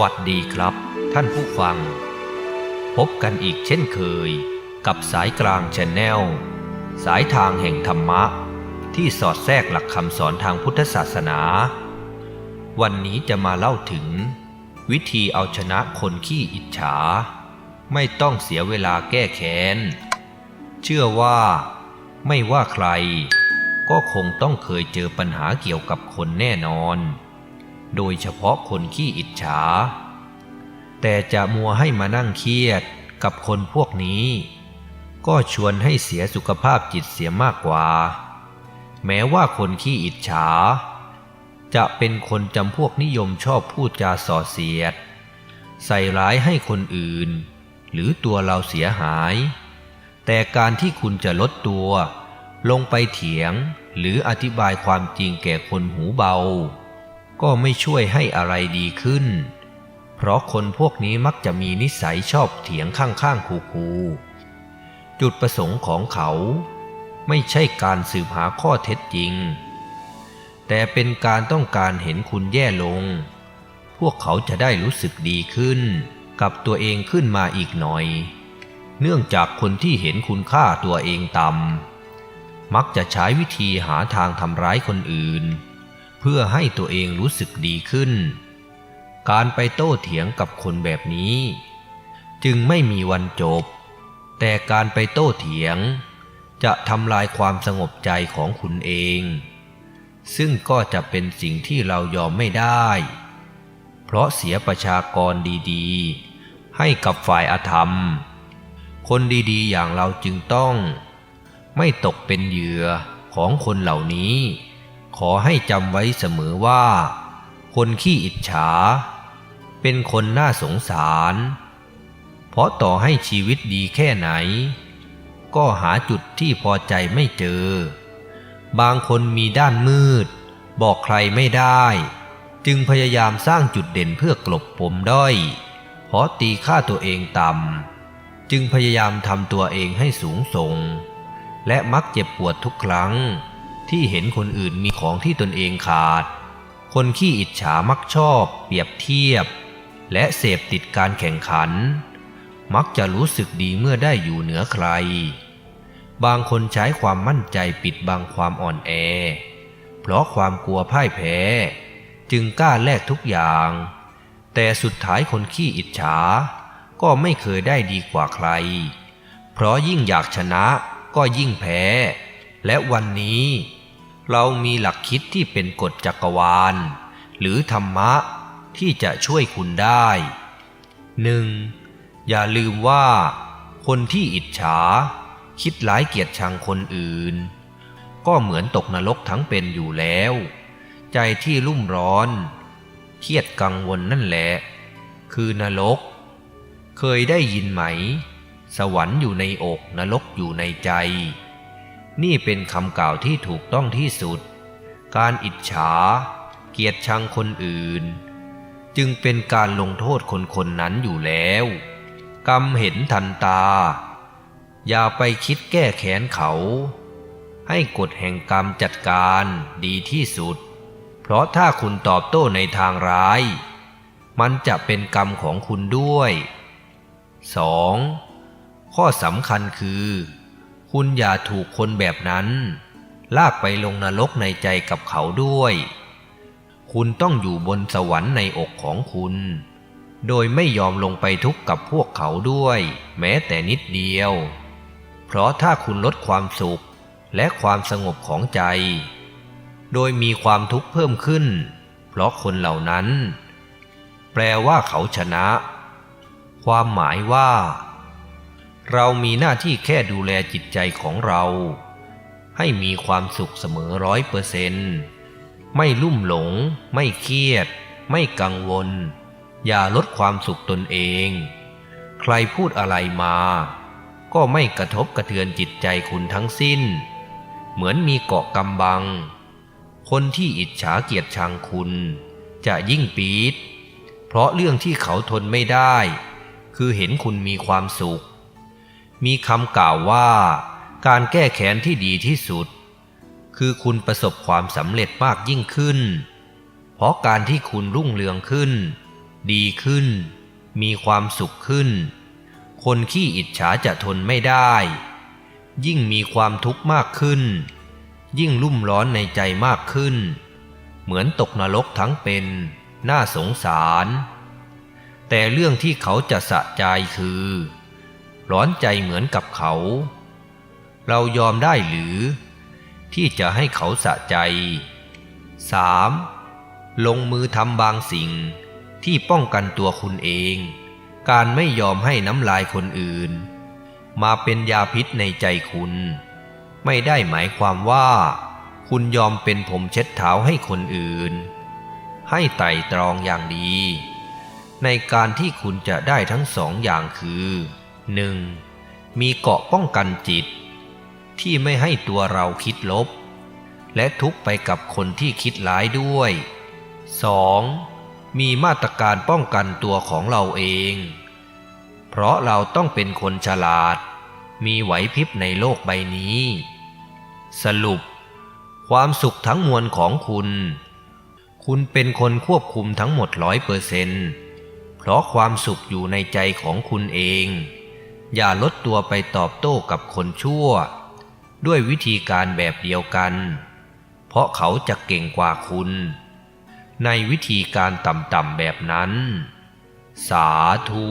วัสดีครับ ท่านผู้ฟัง พบกันอีกเช่นเคย กับสายกลางชนแนลสายทางแห่งธรรมะ ที่สอดแทรกหลักคำสอนทางพุทธศาสนา วันนี้จะมาเล่าถึง วิธีเอาชนะคนขี้อิจฉา ไม่ต้องเสียเวลาแก้แค้น เชื่อว่า ไม่ว่าใคร ก็คงต้องเคยเจอปัญหาเกี่ยวกับคนแน่นอน โดยเฉพาะคนขี้อิจฉา แต่จะมัวให้มานั่งเครียดกับคนพวกนี้ ก็ชวนให้เสียสุขภาพจิตเสียมากกว่า แม้ว่าคนขี้อิจฉา จะเป็นคนจำพวกนิยมชอบพูดจาส่อเสียด ใส่ร้ายให้คนอื่น หรือตัวเราเสียหาย แต่การที่คุณจะลดตัว ลงไปเถียงหรืออธิบายความจริงแก่คนหูเบา ก็ไม่ช่วยให้อะไรดีขึ้น เพราะคนพวกนี้มักจะมีนิสัยชอบเถียงข้างๆคูๆจุดประสงค์ของเขา ไม่ใช่การสืบหาข้อเท็จจริง แต่เป็นการต้องการเห็นคุณแย่ลง พวกเขาจะได้รู้สึกดีขึ้น กับตัวเองขึ้นมาอีกหน่อย เนื่องจากคนที่เห็นคุณค่าตัวเองต่ำมักจะใช้วิธีหาทางทำร้ายคนอื่น เพื่อให้ตัวเองรู้สึกดีขึ้น การไปโต้เถียงกับคนแบบนี้ จึงไม่มีวันจบ แต่การไปโต้เถียง จะทำลายความสงบใจของคุณเอง ซึ่งก็จะเป็นสิ่งที่เรายอมไม่ได้ เพราะเสียประชากรดีๆ ให้กับฝ่ายอาธรรม คนดีๆ อย่างเราจึงต้อง ไม่ตกเป็นเหยื่อของคนเหล่านี้ ขอให้จำไว้เสมอว่า คนขี้อิจฉา เป็นคนน่าสงสาร เพราะต่อให้ชีวิตดีแค่ไหน ก็หาจุดที่พอใจไม่เจอ บางคนมีด้านมืด บอกใครไม่ได้ จึงพยายามสร้างจุดเด่นเพื่อกลบปมด้อย เพราะตีค่าตัวเองต่ำ จึงพยายามทำตัวเองให้สูงส่ง และมักเจ็บปวดทุกครั้ง ที่เห็นคนอื่นมีของที่ตนเองขาด คนขี้อิจฉามักชอบ เปรียบเทียบ และเสพติดการแข่งขัน มักจะรู้สึกดีเมื่อได้อยู่เหนือใคร บางคนใช้ความมั่นใจปิดบังความอ่อนแอ เพราะความกลัวพ่ายแพ้ จึงกล้าแลกทุกอย่าง แต่สุดท้ายคนขี้อิจฉา ก็ไม่เคยได้ดีกว่าใคร เพราะยิ่งอยากชนะก็ยิ่งแพ้และวันนี้ เรามีหลักคิดที่เป็นกฎจักรวาล หรือธรรมะที่จะช่วยคุณได้หนึ่งอย่าลืมว่า คนที่อิจฉา คิดร้ายเกียดชังคนอื่น ก็เหมือนตกนรกทั้งเป็นอยู่แล้ว ใจที่รุ่มร้อน เครียดกังวลนั่นแหละ คือนรก เคยได้ยินไหม สวรรค์อยู่ในอกนรกอยู่ในใจ นี่เป็นคำกล่าวที่ถูกต้องที่สุด การอิจฉา เกียดชังคนอื่น จึงเป็นการลงโทษคนคนนั้นอยู่แล้ว กรรมเห็นทันตา อย่าไปคิดแก้แค้นเขา ให้กฎแห่งกรรมจัดการดีที่สุด เพราะถ้าคุณตอบโต้ในทางร้าย มันจะเป็นกรรมของคุณด้วย 2. ข้อสำคัญคือ คุณอย่าถูกคนแบบนั้น ลากไปลงนรกในใจกับเขาด้วย คุณต้องอยู่บนสวรรค์ในอกของคุณ โดยไม่ยอมลงไปทุกข์กับพวกเขาด้วย แม้แต่นิดเดียว เพราะถ้าคุณลดความสุขและความสงบของใจ โดยมีความทุกข์เพิ่มขึ้น เพราะคนเหล่านั้น แปลว่าเขาชนะ ความหมายว่า เรามีหน้าที่แค่ดูแลจิตใจของเรา ให้มีความสุขเสมอร้อยเปอร์เซนต์ไม่ลุ่มหลง ไม่เครียด ไม่กังวล อย่าลดความสุขตนเอง ใครพูดอะไรมา ก็ไม่กระทบกระเทือนจิตใจคุณทั้งสิ้น เหมือนมีเกาะกำบัง คนที่อิจฉาเกียดชังคุณ จะยิ่งปี๊ดเพราะเรื่องที่เขาทนไม่ได้ คือเห็นคุณมีความสุข มีคำกล่าวว่า การแก้แค้นที่ดีที่สุด คือคุณประสบความสำเร็จมากยิ่งขึ้น เพราะการที่คุณรุ่งเรืองขึ้น ดีขึ้น มีความสุขขึ้น คนขี้อิจฉาจะทนไม่ได้ ยิ่งมีความทุกข์มากขึ้น ยิ่งรุ่มร้อนในใจมากขึ้น เหมือนตกนรกทั้งเป็น น่าสงสาร แต่เรื่องที่เขาจะสะใจคือ ร้อนใจเหมือนกับเขา เรายอมได้หรือ ที่จะให้เขาสะใจ 3. ลงมือทำบางสิ่งที่ป้องกันตัวคุณเอง การไม่ยอมให้น้ำลายคนอื่น มาเป็นยาพิษในใจคุณ ไม่ได้หมายความว่า คุณยอมเป็นผมเช็ดเท้าให้คนอื่น ให้ไต่ตรองอย่างดี ในการที่คุณจะได้ทั้งสองอย่างคือ 1. มีเกาะป้องกันจิต ที่ไม่ให้ตัวเราคิดลบ และทุกไปกับคนที่คิดร้ายด้วย 2. มีมาตรการป้องกันตัวของเราเอง เพราะเราต้องเป็นคนฉลาด มีไหวพริบในโลกใบนี้ สรุป ความสุขทั้งมวลของคุณ คุณเป็นคนควบคุมทั้งหมดร้อยเปอร์เซนต์เพราะความสุขอยู่ในใจของคุณเอง อย่าลดตัวไปตอบโต้กับคนชั่ว ด้วยวิธีการแบบเดียวกัน เพราะเขาจะเก่งกว่าคุณ ในวิธีการต่ำๆแบบนั้น สาธุ